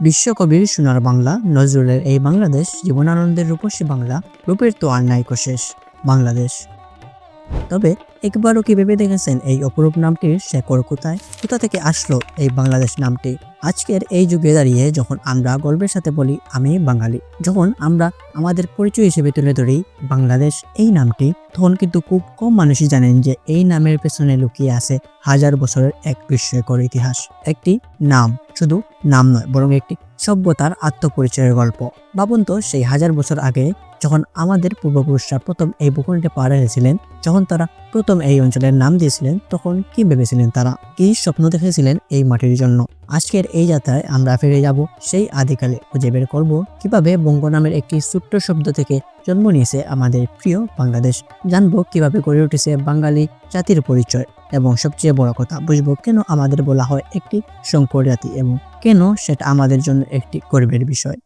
বিশ্বকবির সোনার বাংলা, নজরুলের এই বাংলাদেশ জীবনানন্দের রূপসী বাংলা, রূপের তো আর নাই শেষ, বাংলাদেশ। তবে একবারও কি ভেবে দেখেছেন এই অপরূপ নামটির শেকড় কোথায়? কোথা থেকে আসলো এই বাংলাদেশ নামটি? আজকের এই যুগে দাঁড়িয়ে যখন আমরা গর্বের সাথে বলি, আমি বাঙালি। যখন আমরা আমাদের পরিচয় হিসেবে তুলে ধরি, বাংলাদেশ এই নামটি, তখন কিন্তু খুব কম মানুষই জানেন যে এই নামের পেছনে লুকিয়ে আছে হাজার বছরের এক বিস্ময়কর ইতিহাস। একটি নাম, শুধু নাম নয়, বরং একটি সভ্যতার আত্মপরিচয়ের গল্প। ভাবুন তো, সেই হাজার বছর আগে যখন আমাদের পূর্বপুরুষরা প্রথম এই ভূখণ্ডে পাড়া হয়েছিলেন, যখন তারা প্রথম এই অঞ্চলের নাম দিয়েছিলেন, তখন কি ভেবেছিলেন তারা? কি স্বপ্ন দেখেছিলেন এই মাটির জন্য? আজকের এই যাত্রায় আমরা ফিরে যাব সেই আদিকালে। খুঁজে বের করব কীভাবে বঙ্গ নামের একটি ছোট্ট শব্দ থেকে জন্ম নিয়েছে আমাদের প্রিয় বাংলাদেশ। জানব কীভাবে গড়ে উঠেছে বাঙালি জাতির পরিচয়। এবং সবচেয়ে বড় কথা, বুঝব কেন আমাদের বলা হয় একটি শঙ্কর জাতি এবং কেন সেটা আমাদের জন্য একটি গর্বের বিষয়।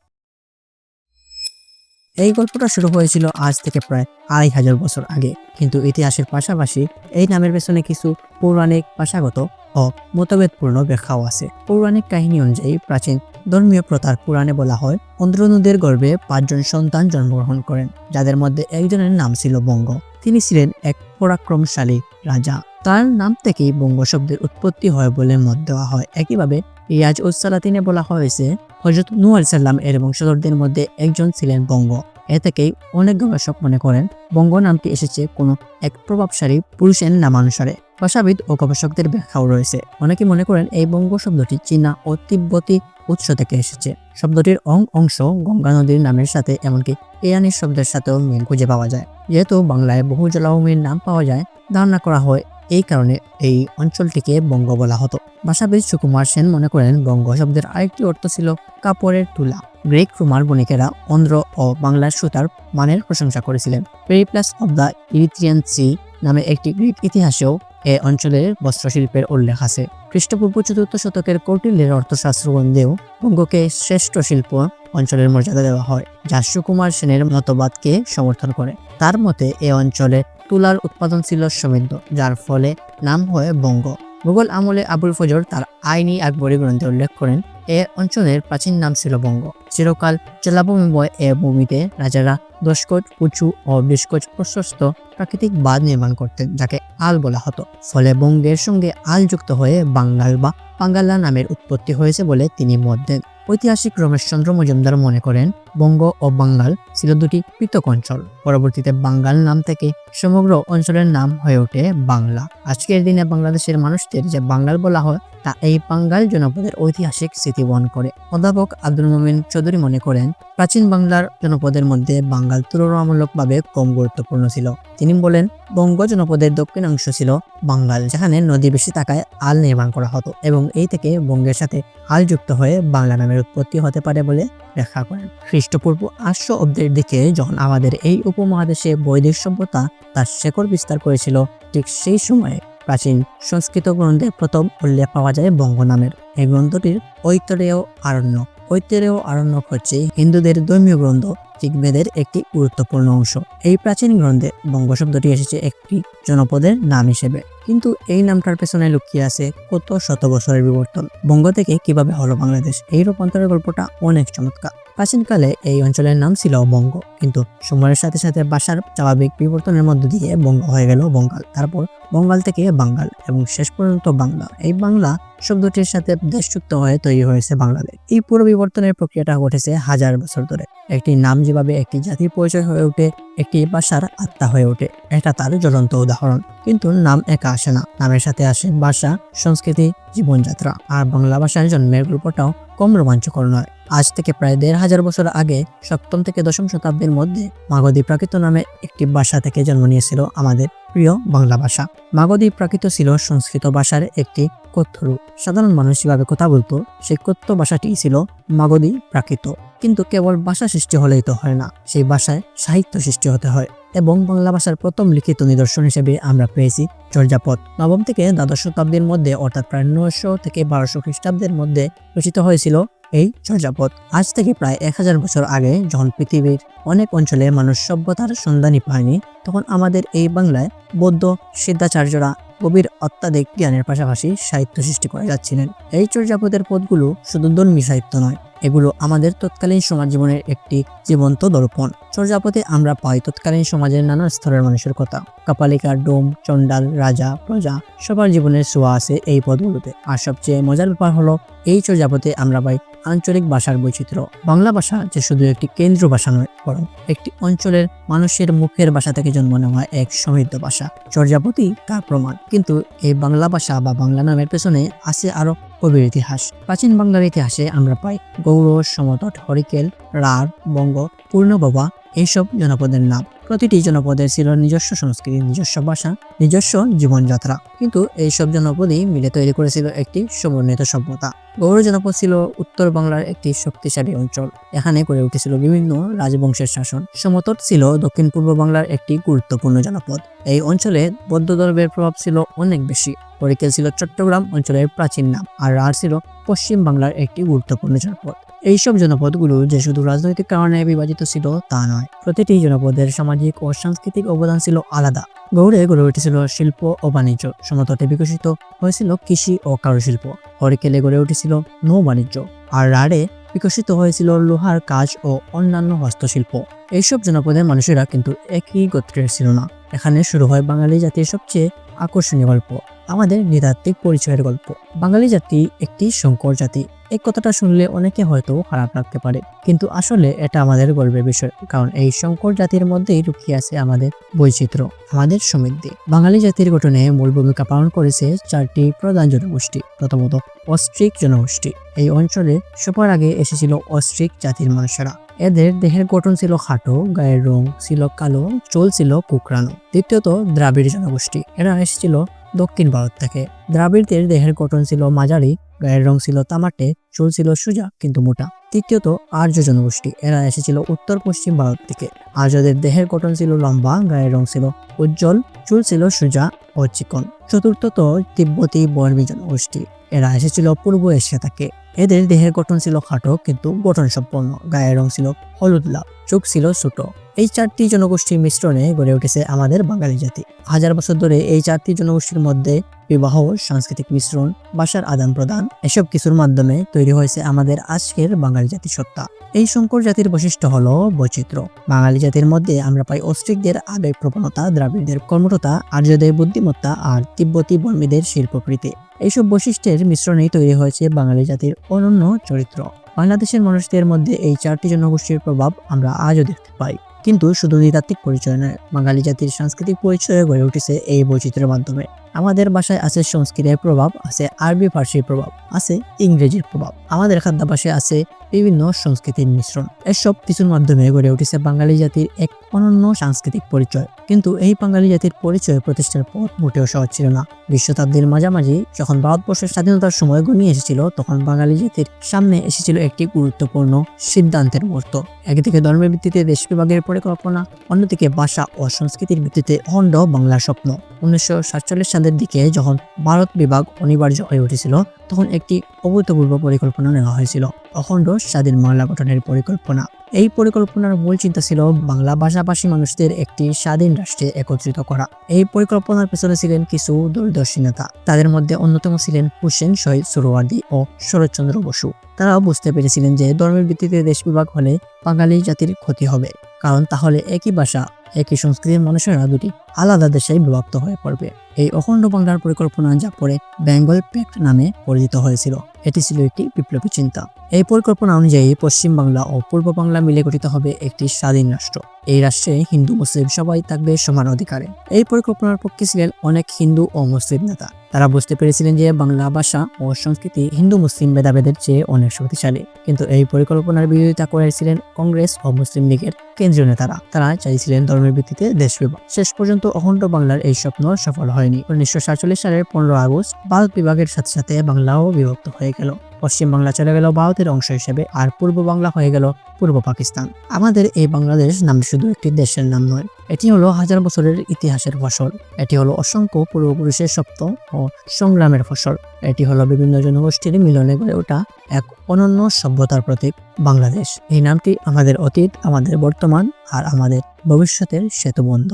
এই গল্পটা শুরু হয়েছিল আজ থেকে প্রায় আড়াই হাজার বছর আগে। কিন্তু ইতিহাসের পাশাপাশি এই নামের পেছনে কিছু পৌরাণিক ভাষাগত ও মতভেদপূর্ণ ব্যাখ্যাও আছে। পৌরাণিক কাহিনী অনুযায়ী প্রাচীন ধর্মীয় প্রথার পুরাণে বলা হয় অন্ধ্রনদের গর্ভে পাঁচজন সন্তান জন্মগ্রহণ করেন, যাদের মধ্যে একজনের নাম ছিল বঙ্গ। তিনি ছিলেন এক পরাক্রমশালী রাজা। তার নাম থেকেই বঙ্গ শব্দের উৎপত্তি হয় বলে মত দেওয়া হয়। একইভাবে ইয়াজ উসালাতিনে বলা হয়েছে হজরত নু আলাইসাল্লাম এর বংশধরদের মধ্যে একজন ছিলেন বঙ্গ। এ থেকেই অনেক গবেষক মনে করেন, বঙ্গ নামটি এসেছে কোনো এক প্রভাবশালী পুরুষের নামানুসারে। ভাষাবিদ ও গবেষকদের ব্যাখ্যাও রয়েছে। অনেকে মনে করেন এই বঙ্গ শব্দটি চীনা ও তিব্বতী উৎস থেকে এসেছে। শব্দটির অং অংশ গঙ্গা নদীর নামের সাথে এমনকি ইরানির শব্দের সাথেও মিল খুঁজে পাওয়া যায়। যেহেতু বাংলায় বহু জলাভূমির নাম পাওয়া যায়, ধারণা করা হয় এই কারণে এই অঞ্চলটিকে বঙ্গ বলা হতো। ভাষাবিদ সুকুমার সেন মনে করেন বঙ্গ শব্দের আরেকটি অর্থ ছিল কাপড়ের তুলা। গ্রেক রোমার বণিকেরা অন্ধ্র ও বাংলার সুতার মানের প্রশংসা করেছিলেন। Periplus of the Erythraean Sea নামে একটি গ্রিক ইতিহাসেও এ অঞ্চলের বস্ত্রশিল্পের উল্লেখ আছে। খ্রিস্টপূর্ব চতুর্থ শতকের কৌটিল্যের অর্থশাস্ত্র গ্রন্থেও বঙ্গকে শ্রেষ্ঠ শিল্প অঞ্চলের মর্যাদা দেওয়া হয়, যা সুকুমার সেনের মতবাদকে সমর্থন করে। তার মতে, এ অঞ্চলে তুলার উৎপাদন ছিল সমৃদ্ধ, যার ফলে নাম হয় বঙ্গ। মুঘল আমলে আবুল ফজর তার আইনি আকবরী গ্রন্থে উল্লেখ করেন, এ অঞ্চলের প্রাচীন নাম ছিল বঙ্গ। চিরকাল জলাভূমিময় এ ভূমিতে রাজারা দশকোচ উঁচু ও বিশকোচ প্রশস্ত প্রাকৃতিক বাঁধ নির্মাণ করতেন, যাকে আল বলা হতো। ফলে বঙ্গের সঙ্গে আল যুক্ত হয়ে বাঙ্গাল বা পাঙ্গাল্লা নামের উৎপত্তি হয়েছে বলে তিনি মত দেন। ঐতিহাসিক রমেশচন্দ্র মজুমদার মনে করেন, বঙ্গ ও বাঙ্গাল ছিল দুটি পৃথক অঞ্চল। পরবর্তীতে বাঙ্গাল নাম থেকে সমগ্র অঞ্চলের নাম হয়ে ওঠে বাংলা। আজকের দিনে বাংলাদেশের মানুষদের যে বাঙ্গাল বলা হয় তা এই বাঙ্গাল জনপদের ঐতিহাসিক স্মৃতি বহন করে। অধ্যাপক আব্দুল মোমিন চৌধুরী মনে করেন, প্রাচীন বাংলার জনপদের মধ্যে বাঙ্গাল তুলনামূলকভাবে কম গুরুত্বপূর্ণ ছিল। তিনি বলেন, বঙ্গ জনপদের দক্ষিণাংশ ছিল বাঙ্গাল, যেখানে নদী বেশি থাকায় আল নির্মাণ করা হতো এবং এই থেকে বঙ্গের সাথে আল যুক্ত হয়ে বাংলা নামের উৎপত্তি হতে পারে বলে ব্যাখ্যা করেন। খ্রিস্টপূর্ব আটশো অব্দের দিকে যখন আমাদের এই উপমহাদেশে বৈদিক সভ্যতা তার শেকড় বিস্তার করেছিল, ঠিক সেই সময়ে প্রাচীন সংস্কৃত গ্রন্থে প্রথম উল্লেখ পাওয়া যায় বঙ্গ নামের। এই গ্রন্থটির ঐতরেয় আরণ্য। ঐতরেয় আরণ্যক হচ্ছে হিন্দুদের ধর্মীয় গ্রন্থ, ঋগ্বেদের একটি গুরুত্বপূর্ণ অংশ। এই প্রাচীন গ্রন্থে বঙ্গ শব্দটি এসেছে একটি জনপদের নাম হিসেবে। কিন্তু এই নামটার পেছনে লুকিয়ে আছে কত শত বছরের বিবর্তন। বঙ্গ থেকে কীভাবে হলো বাংলাদেশ? এই রূপান্তরের গল্পটা অনেক চমৎকার। প্রাচীনকালে এই অঞ্চলের নাম ছিল বঙ্গ। কিন্তু সময়ের সাথে সাথে ভাষার স্বাভাবিক বিবর্তনের মধ্য দিয়ে বঙ্গ হয়ে গেল বঙ্গাল। তারপর বঙ্গাল থেকে বাঙ্গাল এবং শেষ পর্যন্ত বাংলা। এই বাংলা শব্দটির সাথে দেশযুক্ত হয়ে তৈরি হয়েছে বাংলাদেশ এই পুরো বিবর্তনের প্রক্রিয়াটা ঘটেছে হাজার বছর ধরে। একটি নাম যেভাবে একটি জাতির পরিচয় হয়ে ওঠে, একটি ভাষার আত্মা হয়ে ওঠে, এটা তার জ্বলন্ত উদাহরণ। কিন্তু নাম একা আসে না। নামের সাথে আসে ভাষা সংস্কৃতি, জীবনযাত্রা। আর বাংলা ভাষার জন্মের গল্পটাও কম রোমাঞ্চকর নয়। আজ থেকে প্রায় দেড় হাজার বছর আগে সপ্তম থেকে দশম শতাব্দীর মধ্যে মাগধী প্রাকৃত নামে একটি ভাষা থেকে জন্ম নিয়েছিল আমাদের প্রিয় বাংলা ভাষা। মাগধী প্রাকৃত ছিল সংস্কৃত ভাষার একটি কথ্য রূপ। সাধারণ মানুষ যেভাবে কথা বলতো, সেই কথ্য ভাষাটি ছিল মাগধী প্রাকৃত। কিন্তু কেবল ভাষা সৃষ্টি হলেই তো হয় না, সেই ভাষায় সাহিত্য সৃষ্টি হতে হয়। এবং বাংলা ভাষার প্রথম লিখিত নিদর্শন হিসেবে আমরা পেয়েছি চর্যাপদ। নবম থেকে দ্বাদশ শতাব্দীর মধ্যে, অর্থাৎ প্রায় নয়শো থেকে বারোশো খ্রিস্টাব্দের মধ্যে রচিত হয়েছিল এই চর্যাপদ। আজ থেকে প্রায় এক হাজার বছর আগে যখন পৃথিবীর অনেক অঞ্চলে মানুষ সভ্যতার সন্ধানই পায়নি, তখন আমাদের এই বাংলায় বৌদ্ধ সিদ্ধাচার্যরা গভীর অত্যাধিক জ্ঞানের পাশাপাশি সাহিত্য সৃষ্টি করে যাচ্ছিলেন। এই চর্যাপদের পদগুলো শুধু ধর্মী সাহিত্য নয়, এগুলো আমাদের তৎকালীন সমাজ জীবনের একটি জীবন্ত দর্পণ। চর্যাপদে আমরা পাই তৎকালীন সমাজের নানা স্তরের মানুষের কথা। কাপালিকা ডোম, চণ্ডাল, রাজা, প্রজা, সবার জীবনের ছোঁয়া আছে এই পদগুলোতে। আর সবচেয়ে মজার ব্যাপার হলো, এই চর্যাপদে আমরা পাই আঞ্চলিক ভাষার বৈচিত্র্য। বাংলা ভাষা যে শুধু একটি কেন্দ্র ভাষা নয়, বরং একটি অঞ্চলের মানুষের মুখের ভাষা থেকে জন্ম নেওয়া এক সমৃদ্ধ ভাষা। চর্যাপতি তার প্রমাণ। কিন্তু এই বাংলা ভাষা বা বাংলা নামের পেছনে আছে আরও কবির ইতিহাস। প্রাচীন বাংলার ইতিহাসে আমরা পাই গৌড়, সমতট, হরিকেল রার বঙ্গ, পূর্ণবাবা, এইসব জনপদের নাম। প্রতিটি জনপদের ছিল নিজস্ব সংস্কৃতি, নিজস্ব ভাষা, নিজস্ব জীবনযাত্রা। কিন্তু এইসব জনপদই মিলে তৈরি করেছিল একটি সমন্বিত সভ্যতা। গৌড় জনপদ ছিল উত্তর বাংলার একটি শক্তিশালী অঞ্চল। এখানে গড়ে উঠেছিল বিভিন্ন রাজবংশের শাসন। সমতট ছিল দক্ষিণ পূর্ব বাংলার একটি গুরুত্বপূর্ণ জনপদ। এই অঞ্চলে বৌদ্ধ ধর্মের প্রভাব ছিল অনেক বেশি। হরিকেল ছিল চট্টগ্রাম অঞ্চলের প্রাচীন নাম, আর রাঢ় ছিল পশ্চিম বাংলার একটি গুরুত্বপূর্ণ জনপদ। এইসব জনপদগুলো যে শুধু রাজনৈতিক কারণে বিভাজিত ছিল তা নয়, প্রতিটি জনপদের সামাজিক ও সাংস্কৃতিক অবদান ছিল আলাদা। গৌড়ে গড়ে উঠেছিল শিল্প ও বাণিজ্য, সমতটে বিকশিত হয়েছিল কৃষি ও কারুশিল্প, হরিকেলে গড়ে উঠেছিল নৌ বাণিজ্য, আর রাড়ে বিকশিত হয়েছিল লোহার কাজ ও অন্যান্য হস্তশিল্প। এইসব জনপদের মানুষেরা কিন্তু একই গোত্রের ছিল না। এখানে শুরু হয় বাঙালি জাতির সবচেয়ে আকর্ষণীয় গল্প। আমাদের নৃতাত্ত্বিক পরিচয়ের গল্প। বাঙালি জাতি একটি সংকর জাতি। এই কথাটা শুনলে অনেকে হয়তো খারাপ লাগতে পারে। কিন্তু আসলে এটা আমাদের গর্বের বিষয়, কারণ এই সংকর জাতির মধ্যেই লুকিয়ে আছে আমাদের বৈচিত্র্য, আমাদের সমৃদ্ধি। বাঙালি জাতির গঠনে মূল ভূমিকা পালন করেছে চারটি প্রধান জনগোষ্ঠী, প্রথমত অস্ট্রিক জনগোষ্ঠী। এই অঞ্চলে সবার আগে এসেছিল অস্ট্রিক জাতির মানুষেরা। এদের দেহের গঠন ছিল খাটো, গায়ের রং ছিল কালো, চুল ছিল কুকরানো দ্বিতীয়ত দ্রাবিড় জনগোষ্ঠী। এরা এসেছিল দক্ষিণ ভারত থেকে। দ্রাবিড়দের দেহের গঠন ছিল মাঝারি, গায়ের রং ছিল তামাটে, চুল ছিল সোজা কিন্তু মোটা। তৃতীয়ত, আর্য জনগোষ্ঠী, এরা এসেছিল উত্তর পশ্চিম ভারত থেকে আর্যদের দেহের গঠন ছিল লম্বা, গায়ের রং ছিল উজ্জ্বল, চুল ছিল সোজা ও চিকন। চতুর্থত, তিব্বতী বর্মী জনগোষ্ঠী, এরা এসেছিল পূর্ব এশিয়া থেকে। এদের দেহের গঠন ছিল খাটো কিন্তু গঠন সম্পন্ন গায়ের রং ছিল হলুদ লাল, চোখ ছিল ছোট। এই চারটি জনগোষ্ঠীর মিশ্রণে গড়ে উঠেছে আমাদের বাঙালি জাতি। হাজার বছর ধরে এই চারটি জনগোষ্ঠীর মধ্যে বিবাহ, সাংস্কৃতিক মিশ্রণ ভাষার আদান প্রদান এসব কিছুর মাধ্যমে তৈরি হয়েছে আমাদের আজকের বাঙালি জাতি সত্তা। এই শঙ্কর জাতির বৈশিষ্ট্য হলো বৈচিত্র্য। বাঙালি জাতির মধ্যে আমরা পাই অস্ট্রিকদের আবেগ প্রবণতা, দ্রাবিড়দের কর্মঠতা, আর্যদের বুদ্ধিমত্তা আর তিব্বতী বর্মীদের শিল্পকৃতি এইসব বৈশিষ্ট্যের মিশ্রণেই তৈরি হয়েছে বাঙালি জাতির অনন্য চরিত্র। বাংলাদেশের মানুষদের মধ্যে এই চারটি জনগোষ্ঠীর প্রভাব আমরা আজও দেখতে পাই। কিন্তু শুধু নৃতাত্ত্বিক পরিচয় নয় বাঙালি জাতির সাংস্কৃতিক পরিচয় গড়ে উঠেছে এই বৈচিত্র্যের মাধ্যমে। আমাদের ভাষায় আছে সংস্কৃতের প্রভাব, আছে আরবি ফার্সির প্রভাব, আছে ইংরেজির প্রভাব। আমাদের খাদ্যাভ্যাসে আছে বিভিন্ন সংস্কৃতির মিশ্রণ। এসব কিছুর মাধ্যমে গড়ে উঠেছে বাঙালি জাতির এক অনন্য সাংস্কৃতিক পরিচয়। কিন্তু এই বাঙালি জাতির পরিচয় প্রতিষ্ঠার পথ মোটেও সহজ ছিল না। বিশ শতাব্দীর মাঝামাঝি যখন ভারতবর্ষের স্বাধীনতার সময় ঘনিয়ে এসেছিল, তখন বাঙালি জাতির সামনে এসেছিল একটি গুরুত্বপূর্ণ সিদ্ধান্তের মুহূর্ত। একদিকে ধর্মের ভিত্তিতে দেশ বিভাগের পরিকল্পনা, অন্যদিকে ভাষা ও সংস্কৃতির ভিত্তিতে অখণ্ড বাংলার স্বপ্ন। উনিশশো সাতচল্লিশ সালের দিকে যখন ভারত বিভাগ অনিবার্য হয়ে উঠেছিল, তখন একটি অভূতপূর্ব পরিকল্পনা নেওয়া হয়েছিল, অখণ্ড স্বাধীন বাংলা গঠনের পরিকল্পনা। এই পরিকল্পনার মূল চিন্তা ছিল বাংলা ভাষাভাষী মানুষদের একটি স্বাধীন রাষ্ট্রে একত্রিত করা। এই পরিকল্পনার পেছনে ছিলেন কিছু দূরদর্শী নেতা। তাদের মধ্যে অন্যতম ছিলেন হুসেন শহীদ সুরওয়ার্দী ও শরৎচন্দ্র বসু। তারাও বুঝতে পেরেছিলেন যে ধর্মের ভিত্তিতে দেশ বিভাগ হলে বাঙালি জাতির ক্ষতি হবে, কারণ তাহলে একই ভাষা, একই সংস্কৃতির মানুষেরা দুটি আলাদা দেশে বিভক্ত হয়ে পড়বে। এই অখণ্ড বাংলার পরিকল্পনা যা পরে বেঙ্গল প্যাক্ট নামে পরিচিত হয়েছিল। এটি ছিল একটি বিপ্লবী চিন্তা। এই পরিকল্পনা অনুযায়ী পশ্চিম বাংলা ও পূর্ব বাংলা মিলে গঠিত হবে একটি স্বাধীন রাষ্ট্র। এই রাষ্ট্রে হিন্দু, মুসলিম সবাই থাকবে সমান অধিকারে। এই পরিকল্পনার পক্ষে ছিলেন অনেক হিন্দু ও মুসলিম নেতা। তারা বুঝতে পেরেছিলেন যে বাংলা ভাষা ও সংস্কৃতি হিন্দু, মুসলিম ভেদাভেদের চেয়ে অনেক শক্তিশালী। কিন্তু এই পরিকল্পনার বিরোধিতা করেছিলেন কংগ্রেস ও মুসলিম লীগের কেন্দ্রীয় নেতারা। তারা চাইছিলেন ধর্মের ভিত্তিতে দেশ বিভাগ। শেষ পর্যন্ত অখণ্ড বাংলার এই স্বপ্ন সফল হয়নি। উনিশশো সাতচল্লিশ সালের পনেরো আগস্ট ভারত বিভাগের সাথে সাথে বাংলাও বিভক্ত হয়ে গেল। পশ্চিম বাংলা চলে গেল ভারতের অংশ হিসেবে আর পূর্ব বাংলা হয়ে গেল পূর্ব পাকিস্তান। আমাদের এই বাংলাদেশ নাম শুধু একটি দেশের নাম নয়, এটি হলো হাজার বছরের ইতিহাসের ফসল। এটি হলো অসংখ্য পূর্বপুরুষের সপ্ত ও সংগ্রামের ফসল। এটি হলো বিভিন্ন জনগোষ্ঠীর মিলনে গড়ে ওঠা এক অনন্য সভ্যতার প্রতীক বাংলাদেশ। এই নামটি আমাদের অতীত, আমাদের বর্তমান আর আমাদের ভবিষ্যতের সেতুবন্ধ